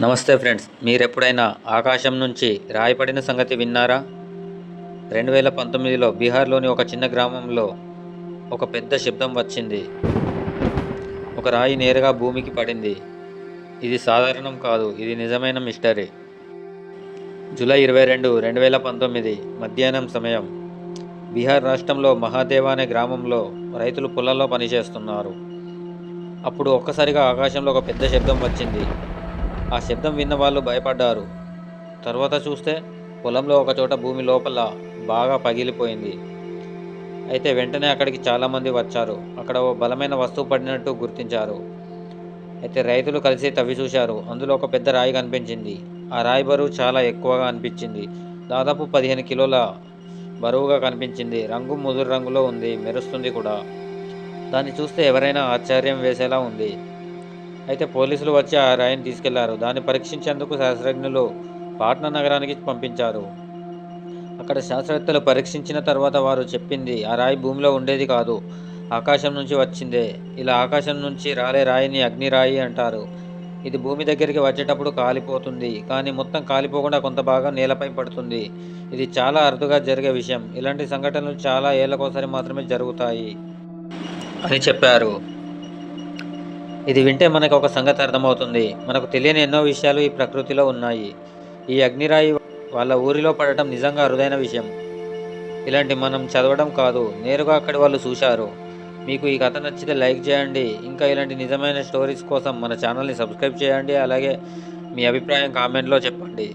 నమస్తే ఫ్రెండ్స్ మీరెప్పుడైనా ఆకాశం నుంచి రాయి పడిన సంగతి విన్నారా? రెండు వేల పంతొమ్మిదిలో బీహార్లోని ఒక చిన్న గ్రామంలో ఒక పెద్ద శబ్దం వచ్చింది. ఒక రాయి నేరుగా భూమికి పడింది. ఇది సాధారణం కాదు ఇది నిజమైన మిస్టరీ. జూలై ఇరవై రెండు రెండు వేల పంతొమ్మిది మధ్యాహ్నం సమయం. బీహార్ రాష్ట్రంలో మహాదేవ అనే గ్రామంలో రైతులు పొలంలో పనిచేస్తున్నారు. అప్పుడు ఒక్కసారిగా ఆకాశంలో ఒక పెద్ద శబ్దం వచ్చింది. ఆ శబ్దం విన్న వాళ్ళు భయపడ్డారు. తర్వాత చూస్తే పొలంలో ఒకచోట భూమి లోపల బాగా పగిలిపోయింది. అయితే వెంటనే అక్కడికి చాలామంది వచ్చారు. అక్కడ ఓ బలమైన వస్తువు పడినట్టు గుర్తించారు. అయితే రైతులు కలిసి తవ్వి చూశారు. అందులో ఒక పెద్ద రాయి కనిపించింది. ఆ రాయి బరువు చాలా ఎక్కువగా అనిపించింది. దాదాపు పదిహేను కిలోల బరువుగా కనిపించింది. రంగు ముదురు రంగులో ఉంది. మెరుస్తుంది కూడా. దాన్ని చూస్తే ఎవరైనా ఆశ్చర్యం వేసేలా ఉంది. అయితే పోలీసులు వచ్చి ఆ రాయిని తీసుకెళ్ళారు. దాన్ని పరీక్షించేందుకు శాస్త్రజ్ఞులు పాట్నా నగరానికి పంపించారు. అక్కడ శాస్త్రవేత్తలు పరీక్షించిన తర్వాత వారు చెప్పింది ఆ రాయి భూమిలో ఉండేది కాదు. ఆకాశం నుంచి వచ్చిందే. ఇలా ఆకాశం నుంచి రాలే రాయిని అగ్నిరాయి అంటారు. ఇది భూమి దగ్గరికి వచ్చేటప్పుడు కాలిపోతుంది. కానీ మొత్తం కాలిపోకుండా కొంత భాగం నేలపై పడుతుంది. ఇది చాలా అరుదుగా జరిగే విషయం. ఇలాంటి సంఘటనలు చాలా ఏళ్ళకోసారి మాత్రమే జరుగుతాయి అని చెప్పారు. ఇది వింటే మనకు ఒక సంగతి అర్థమవుతుంది. మనకు తెలియని ఎన్నో విషయాలు ఈ ప్రకృతిలో ఉన్నాయి. ఈ అగ్నిరాయి వాళ్ళ ఊరిలో పడటం నిజంగా అరుదైన విషయం. ఇలాంటి మనం చదవడం కాదు. నేరుగా అక్కడి వాళ్ళు చూశారు. మీకు ఈ కథ నచ్చితే లైక్ చేయండి. ఇంకా ఇలాంటి నిజమైన స్టోరీస్ కోసం మన ఛానల్ని సబ్స్క్రైబ్ చేయండి. అలాగే మీ అభిప్రాయం కామెంట్లో చెప్పండి.